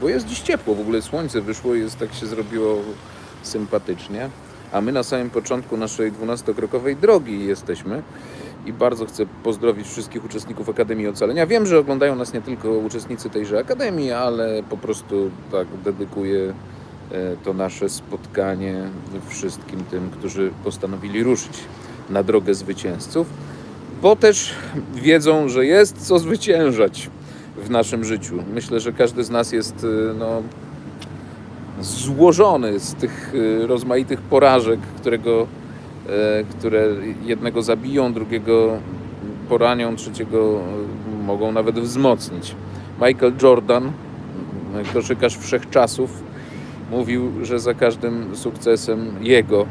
Bo jest dziś ciepło, w ogóle słońce wyszło i jest, tak się zrobiło sympatycznie. A my na samym początku naszej 12-krokowej drogi jesteśmy i bardzo chcę pozdrowić wszystkich uczestników Akademii Ocalenia. Wiem, że oglądają nas nie tylko uczestnicy tejże Akademii, ale po prostu tak dedykuję e, to nasze spotkanie wszystkim tym, którzy postanowili ruszyć na drogę zwycięzców, bo też wiedzą, że jest co zwyciężać w naszym życiu. Myślę, że każdy z nas jest e, no, złożony z tych e, rozmaitych porażek, którego, e, które jednego zabiją, drugiego poranią, trzeciego e, mogą nawet wzmocnić. Michael Jordan, e, koszykarz wszechczasów, mówił, że za każdym sukcesem jego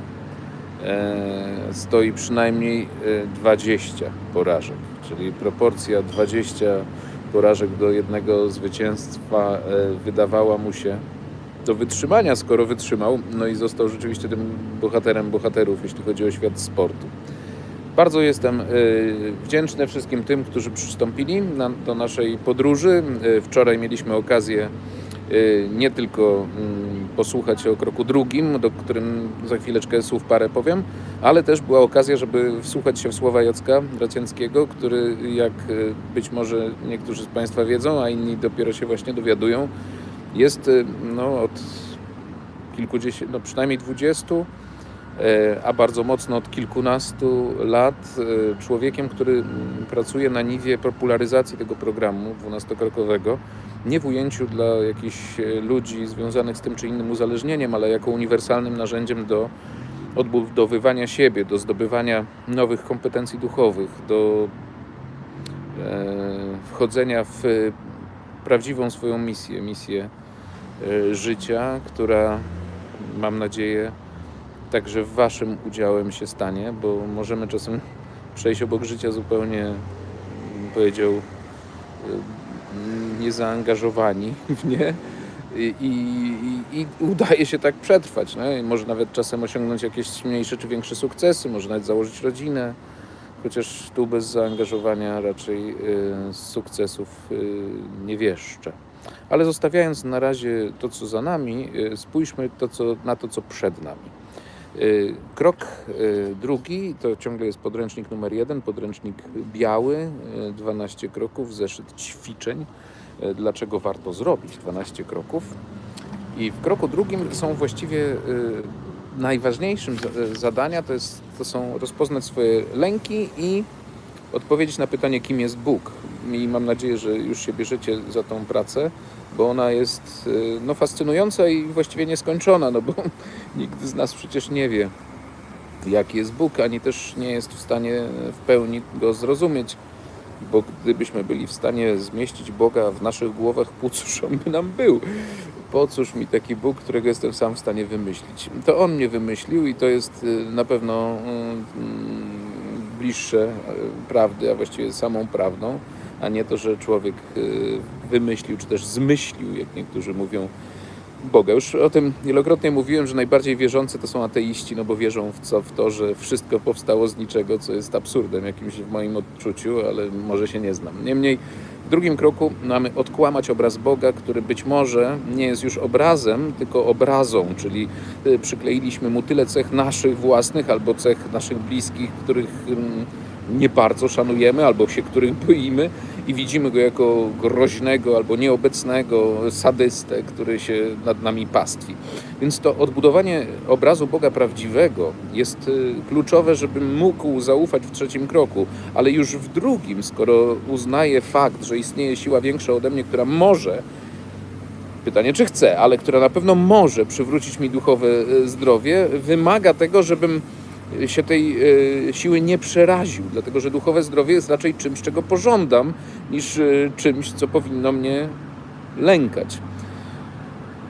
e, stoi przynajmniej e, 20 porażek, czyli proporcja 20 porażek do jednego zwycięstwa e, wydawała mu się do wytrzymania, skoro wytrzymał, no i został rzeczywiście tym bohaterem bohaterów, jeśli chodzi o świat sportu. Bardzo jestem y, wdzięczny wszystkim tym, którzy przystąpili do naszej podróży. Y, Wczoraj mieliśmy okazję nie tylko mm, posłuchać o kroku drugim, do którym za chwileczkę słów parę powiem, ale też była okazja, żeby wsłuchać się w słowa Jacka Racięckiego, który, jak y, być może niektórzy z Państwa wiedzą, a inni dopiero się właśnie dowiadują, jest y, no, od kilkudziesięciu, no przynajmniej dwudziestu, e, a bardzo mocno od kilkunastu lat e, człowiekiem, który pracuje na niwie popularyzacji tego programu dwunastokrokowego, nie w ujęciu dla jakichś e, ludzi związanych z tym czy innym uzależnieniem, ale jako uniwersalnym narzędziem do odbudowywania siebie, do zdobywania nowych kompetencji duchowych, do e, wchodzenia w e, prawdziwą swoją misję, misję życia, która mam nadzieję także waszym udziałem się stanie, bo możemy czasem przejść obok życia zupełnie, powiedział, niezaangażowani w nie i, i, i udaje się tak przetrwać. No? Może nawet czasem osiągnąć jakieś mniejsze czy większe sukcesy, może nawet założyć rodzinę, chociaż tu bez zaangażowania raczej y, sukcesów y, nie wieszczę. Ale zostawiając na razie to, co za nami, y, spójrzmy to, co, na to, co przed nami. Y, Krok y, drugi to ciągle jest podręcznik numer jeden, podręcznik biały, y, 12 kroków, zeszyt ćwiczeń. Y, Dlaczego warto zrobić 12 kroków? I w kroku drugim są właściwie y, najważniejszym za- y, zadania to, jest, to są rozpoznać swoje lęki i odpowiedzieć na pytanie, kim jest Bóg. I mam nadzieję, że już się bierzecie za tą pracę, bo ona jest y, no, fascynująca i właściwie nieskończona, no bo nikt z nas przecież nie wie, jaki jest Bóg, ani też nie jest w stanie w pełni go zrozumieć. Bo gdybyśmy byli w stanie zmieścić Boga w naszych głowach, po cóż on by nam był? Po cóż mi taki Bóg, którego jestem sam w stanie wymyślić? To on mnie wymyślił i to jest y, na pewno mm, bliższe y, prawdy, a właściwie samą prawdą, a nie to, że człowiek y, wymyślił, czy też zmyślił, jak niektórzy mówią, Boga. Już o tym wielokrotnie mówiłem, że najbardziej wierzący to są ateiści, no bo wierzą w, co, w to, że wszystko powstało z niczego, co jest absurdem jakimś w moim odczuciu, ale może się nie znam. Niemniej w drugim kroku mamy odkłamać obraz Boga, który być może nie jest już obrazem, tylko obrazą, czyli y, przykleiliśmy mu tyle cech naszych własnych albo cech naszych bliskich, których ym, nie bardzo szanujemy albo się których boimy i widzimy go jako groźnego albo nieobecnego sadystę, który się nad nami pastwi. Więc to odbudowanie obrazu Boga prawdziwego jest y, kluczowe, żebym mógł zaufać w trzecim kroku, ale już w drugim, skoro uznaję fakt, że istnieje siła większa ode mnie, która może Pytanie, czy chce, ale która na pewno może przywrócić mi duchowe e, zdrowie, wymaga tego, żebym się tej e, siły nie przeraził, dlatego że duchowe zdrowie jest raczej czymś, czego pożądam, niż e, czymś, co powinno mnie lękać.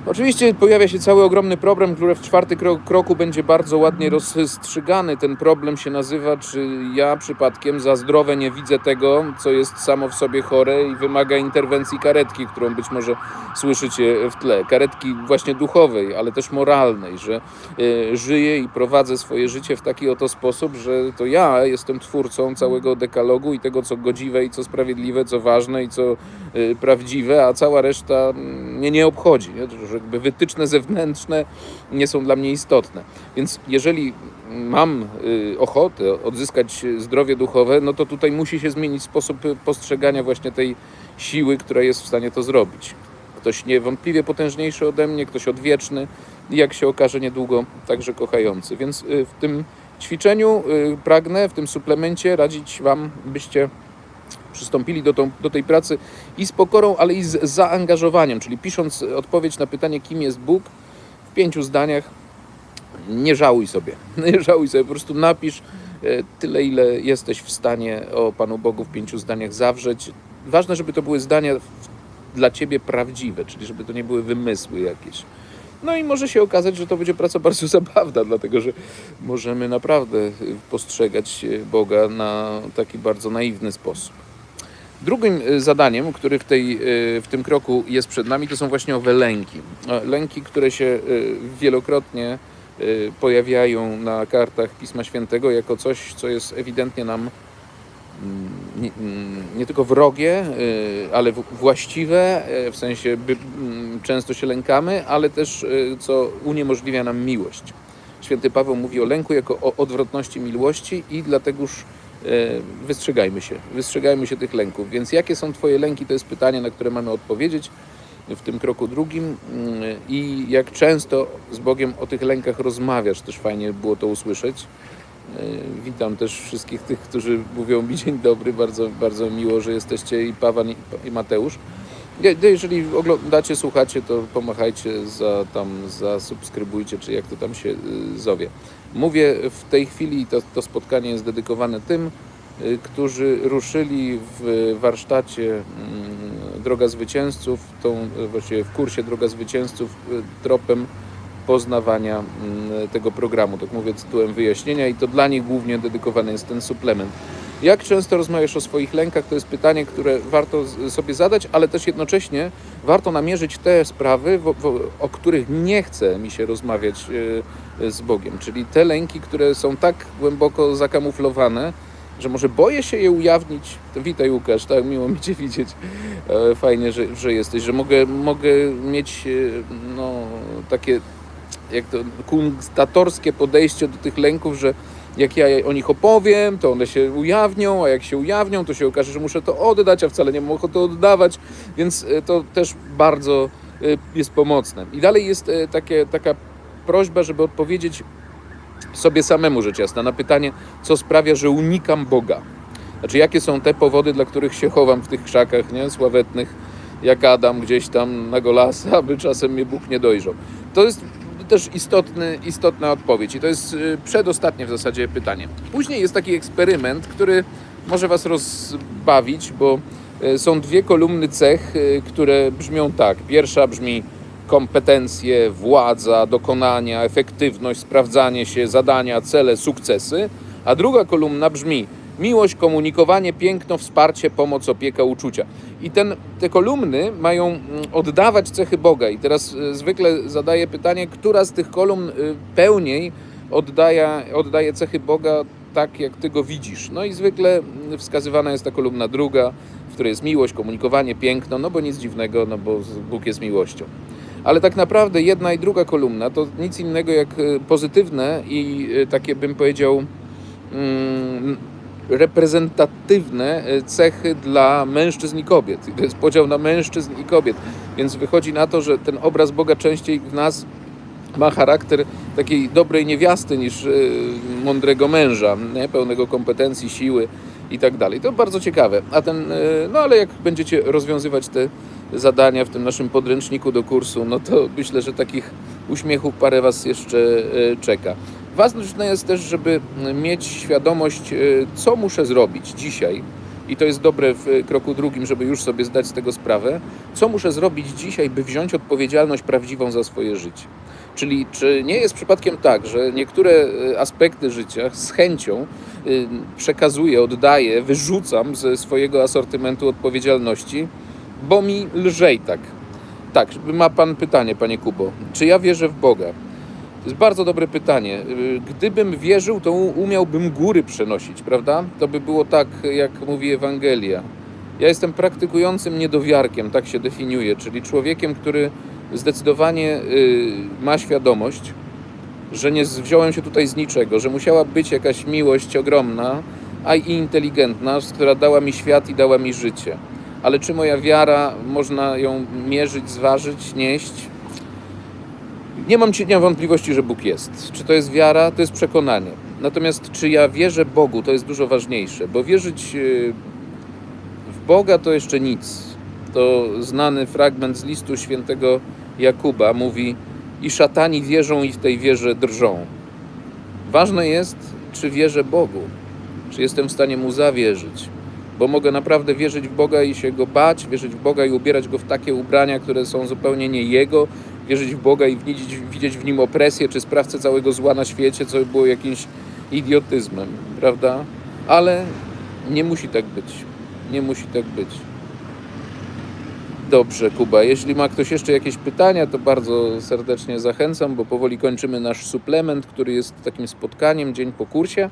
Oczywiście pojawia się cały ogromny problem, który w czwarty kro- kroku będzie bardzo ładnie rozstrzygany. Ten problem się nazywa, czy ja przypadkiem za zdrowe nie widzę tego, co jest samo w sobie chore i wymaga interwencji karetki, którą być może słyszycie w tle. Karetki właśnie duchowej, ale też moralnej, że y, żyję i prowadzę swoje życie w taki oto sposób, że to ja jestem twórcą całego dekalogu i tego, co godziwe i co sprawiedliwe, co ważne i co y, prawdziwe, a cała reszta mnie nie obchodzi, nie? że jakby wytyczne zewnętrzne nie są dla mnie istotne. Więc jeżeli mam y, ochotę odzyskać zdrowie duchowe, no to tutaj musi się zmienić sposób y, postrzegania właśnie tej siły, która jest w stanie to zrobić. Ktoś niewątpliwie potężniejszy ode mnie, ktoś odwieczny i jak się okaże niedługo także kochający. Więc y, w tym ćwiczeniu pragnę, w tym suplemencie radzić Wam, byście przystąpili do, tą, do tej pracy i z pokorą, ale i z zaangażowaniem, czyli pisząc odpowiedź na pytanie, kim jest Bóg, w pięciu zdaniach, nie żałuj sobie. Nie żałuj sobie, po prostu napisz e, tyle, ile jesteś w stanie o Panu Bogu w pięciu zdaniach zawrzeć. Ważne, żeby to były zdania dla Ciebie prawdziwe, czyli żeby to nie były wymysły jakieś. No i może się okazać, że to będzie praca bardzo zabawna, dlatego że możemy naprawdę postrzegać Boga na taki bardzo naiwny sposób. Drugim y, zadaniem, który w, tej, y, w tym kroku jest przed nami, to są właśnie owe lęki. E, Lęki, które się y, wielokrotnie pojawiają na kartach Pisma Świętego jako coś, co jest ewidentnie nam mm, nie, mm, nie tylko wrogie, ale właściwe, w sensie mm, często się lękamy, ale też co uniemożliwia nam miłość. Święty Paweł mówi o lęku jako o odwrotności miłości i dlategoż wystrzegajmy się, wystrzegajmy się tych lęków. Więc jakie są Twoje lęki? To jest pytanie, na które mamy odpowiedzieć w tym kroku drugim Mm, i jak często z Bogiem o tych lękach rozmawiasz, też fajnie było to usłyszeć. E, Witam też wszystkich tych, którzy mówią mi dzień dobry, bardzo, bardzo miło, że jesteście i Paweł i Mateusz. Je- Jeżeli oglądacie, słuchacie, to pomachajcie za tam, zasubskrybujcie, czy jak to tam się y, zowie. Mówię w tej chwili, to, to spotkanie jest dedykowane tym, y, którzy ruszyli w warsztacie mm, Droga Zwycięzców, tą, y, właściwie w kursie Droga Zwycięzców, y, tropem poznawania mm, tego programu. Tak mówię tytułem wyjaśnienia i to dla nich głównie dedykowany jest ten suplement. Jak często rozmawiasz o swoich lękach? To jest pytanie, które warto sobie zadać, ale też jednocześnie warto namierzyć te sprawy, o których nie chce mi się rozmawiać e, z Bogiem. Czyli te lęki, które są tak głęboko zakamuflowane, że może boję się je ujawnić. Witaj Łukasz, tak miło mi Cię widzieć. E, Fajnie, że, że jesteś, że mogę, mogę mieć e, no, takie jak to kunstatorskie podejście do tych lęków, że jak ja o nich opowiem, to one się ujawnią, a jak się ujawnią, to się okaże, że muszę to oddać, a wcale nie mam ochoty oddawać, więc e, to też bardzo e, jest pomocne. I dalej jest e, takie, taka prośba, żeby odpowiedzieć sobie samemu rzecz jasna na pytanie, co sprawia, że unikam Boga. Znaczy, jakie są te powody, dla których się chowam w tych krzakach nie? sławetnych, jak Adam gdzieś tam na golasa, aby czasem mnie Bóg nie dojrzał. To jest też istotny, istotna odpowiedź i to jest y, przedostatnie w zasadzie pytanie. Później jest taki eksperyment, który może Was rozbawić, bo y, są dwie kolumny cech, y, które brzmią tak. Pierwsza brzmi kompetencje, władza, dokonania, efektywność, sprawdzanie się, zadania, cele, sukcesy, a druga kolumna brzmi miłość, komunikowanie, piękno, wsparcie, pomoc, opieka, uczucia. I ten, te kolumny mają mm, oddawać cechy Boga. I teraz y, zwykle zadaję pytanie, która z tych kolumn y, pełniej oddaje, oddaje cechy Boga tak, jak Ty go widzisz. No i zwykle mm, wskazywana jest ta kolumna druga, w której jest miłość, komunikowanie, piękno, no bo nic dziwnego, no bo Bóg jest miłością. Ale tak naprawdę jedna i druga kolumna to nic innego jak y, pozytywne i takie bym powiedział mm, reprezentatywne y, cechy dla mężczyzn i kobiet. To jest podział na mężczyzn i kobiet. Więc wychodzi na to, że ten obraz Boga częściej w nas ma charakter takiej dobrej niewiasty niż y, mądrego męża, nie? pełnego kompetencji, siły i tak dalej. To bardzo ciekawe. A ten, y, no ale jak będziecie rozwiązywać te zadania w tym naszym podręczniku do kursu, no to myślę, że takich uśmiechów parę Was jeszcze czeka. Ważne jest też, żeby mieć świadomość, y, co muszę zrobić dzisiaj, i to jest dobre w y, kroku drugim, żeby już sobie zdać z tego sprawę, co muszę zrobić dzisiaj, by wziąć odpowiedzialność prawdziwą za swoje życie. Czyli czy nie jest przypadkiem tak, że niektóre y, aspekty życia z chęcią przekazuję, oddaję, wyrzucam ze swojego asortymentu odpowiedzialności, bo mi lżej tak. Tak, ma Pan pytanie, Panie Kubo. Czy ja wierzę w Boga? To jest bardzo dobre pytanie. Y, Gdybym wierzył, to umiałbym góry przenosić, prawda? To by było tak, jak mówi Ewangelia. Ja jestem praktykującym niedowiarkiem, tak się definiuję, czyli człowiekiem, który zdecydowanie y, ma świadomość, że nie wziąłem się tutaj z niczego, że musiała być jakaś miłość ogromna, a i inteligentna, która dała mi świat i dała mi życie. Ale czy moja wiara, można ją mierzyć, zważyć, nieść? Nie mam cienia wątpliwości, że Bóg jest. Czy to jest wiara? To jest przekonanie. Natomiast czy ja wierzę Bogu, to jest dużo ważniejsze, bo wierzyć y, w Boga to jeszcze nic. To znany fragment z listu świętego Jakuba mówi i szatani wierzą i w tej wierze drżą. Ważne jest, czy wierzę Bogu, czy jestem w stanie Mu zawierzyć, bo mogę naprawdę wierzyć w Boga i się Go bać, wierzyć w Boga i ubierać Go w takie ubrania, które są zupełnie nie Jego, wierzyć w Boga i widzieć, widzieć w Nim opresję, czy sprawcę całego zła na świecie, co było jakimś idiotyzmem, prawda? Ale nie musi tak być. Nie musi tak być. Dobrze, Kuba. Jeśli ma ktoś jeszcze jakieś pytania, to bardzo serdecznie zachęcam, bo powoli kończymy nasz suplement, który jest takim spotkaniem dzień po kursie.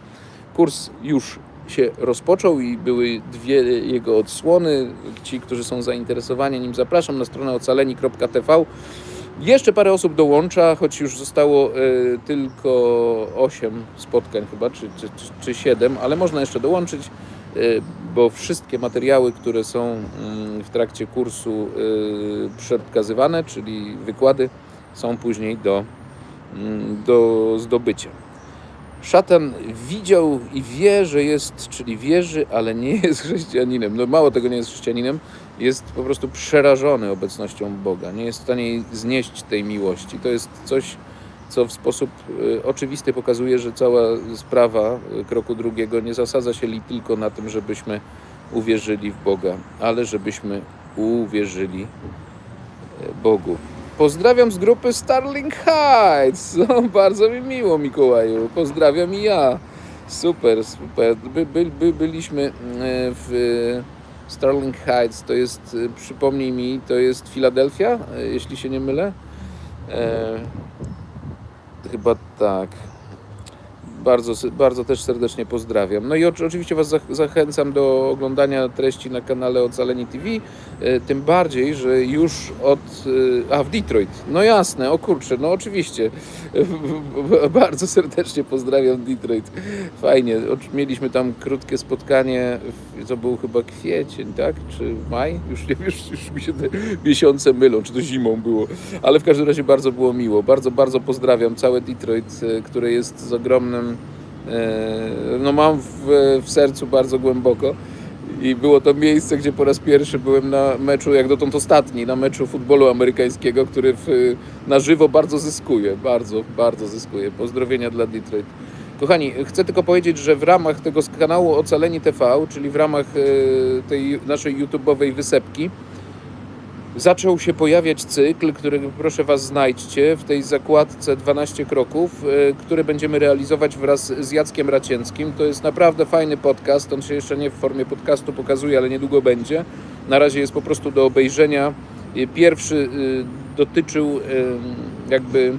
Kurs już się rozpoczął i były dwie jego odsłony. Ci, którzy są zainteresowani nim, zapraszam na stronę ocaleni.tv. Jeszcze parę osób dołącza, choć już zostało e, tylko 8 spotkań chyba, czy, czy, czy, czy 7, ale można jeszcze dołączyć, e, bo wszystkie materiały, które są mm, w trakcie kursu e, przekazywane, czyli wykłady, są później do, mm, do zdobycia. Szatan widział i wie, że jest, czyli wierzy, ale nie jest chrześcijaninem. No mało tego nie jest chrześcijaninem, jest po prostu przerażony obecnością Boga. Nie jest w stanie znieść tej miłości. To jest coś, co w sposób y, oczywisty pokazuje, że cała sprawa y, kroku drugiego nie zasadza się li tylko na tym, żebyśmy uwierzyli w Boga, ale żebyśmy uwierzyli y, Bogu. Pozdrawiam z grupy Starling Heights. No, bardzo mi miło, Mikołaju. Pozdrawiam i ja. Super, super. By, by, by, byliśmy w Starling Heights. To jest, e, przypomnij mi, to jest Filadelfia, e, jeśli się nie mylę. E, chyba tak. Bardzo, bardzo też serdecznie pozdrawiam. No i oczy- oczywiście Was zach- zachęcam do oglądania treści na kanale Ocaleni TV. E, Tym bardziej, że już od. e, A, w Detroit. No jasne, o kurczę, no oczywiście. Bardzo serdecznie pozdrawiam Detroit. Fajnie. Mieliśmy tam krótkie spotkanie, to był chyba kwiecień, tak? Czy maj? Już, nie, już, już mi się te miesiące mylą, czy to zimą było. Ale w każdym razie bardzo było miło. Bardzo, bardzo pozdrawiam całe Detroit, e, które jest z ogromnym. E, No mam w, w sercu bardzo głęboko. I było to miejsce, gdzie po raz pierwszy byłem na meczu, jak dotąd ostatni, na meczu futbolu amerykańskiego, który w, na żywo bardzo zyskuje. Bardzo, bardzo zyskuje. Pozdrowienia dla Detroit. Kochani, chcę tylko powiedzieć, że w ramach tego kanału Ocaleni TV, czyli w ramach e, tej naszej YouTube'owej wysepki, zaczął się pojawiać cykl, który proszę Was znajdźcie w tej zakładce 12 kroków, e, który będziemy realizować wraz z Jackiem Racięckim. To jest naprawdę fajny podcast, on się jeszcze nie w formie podcastu pokazuje, ale niedługo będzie. Na razie jest po prostu do obejrzenia. E, Pierwszy e, dotyczył jakby mm,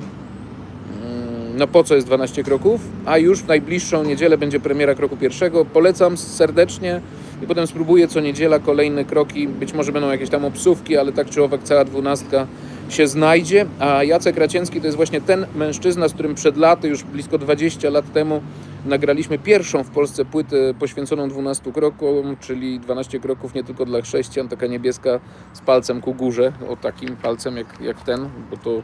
no po co jest 12 kroków, a już w najbliższą niedzielę będzie premiera kroku pierwszego. Polecam serdecznie i potem spróbuję co niedziela kolejne kroki. Być może będą jakieś tam obsówki, ale tak czy owak cała dwunastka się znajdzie. A Jacek Racięcki to jest właśnie ten mężczyzna, z którym przed laty, już blisko 20 lat temu, nagraliśmy pierwszą w Polsce płytę poświęconą 12 krokom, czyli 12 kroków nie tylko dla chrześcijan, taka niebieska z palcem ku górze, o takim palcem jak, jak ten, bo to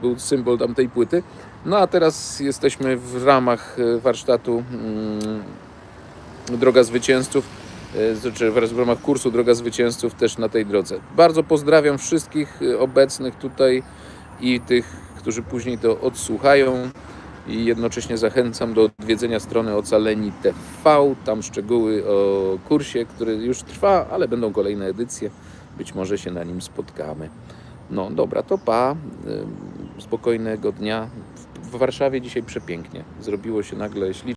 był symbol tamtej płyty. No a teraz jesteśmy w ramach e, warsztatu mm, Droga Zwycięzców, e, znaczy w ramach kursu Droga Zwycięzców też na tej drodze. Bardzo pozdrawiam wszystkich e, obecnych tutaj i tych, którzy później to odsłuchają i jednocześnie zachęcam do odwiedzenia strony Ocaleni TV. Tam szczegóły o kursie, który już trwa, ale będą kolejne edycje. Być może się na nim spotkamy. No dobra, to pa. Ym, Spokojnego dnia. W Warszawie dzisiaj przepięknie. Zrobiło się nagle ślicznie.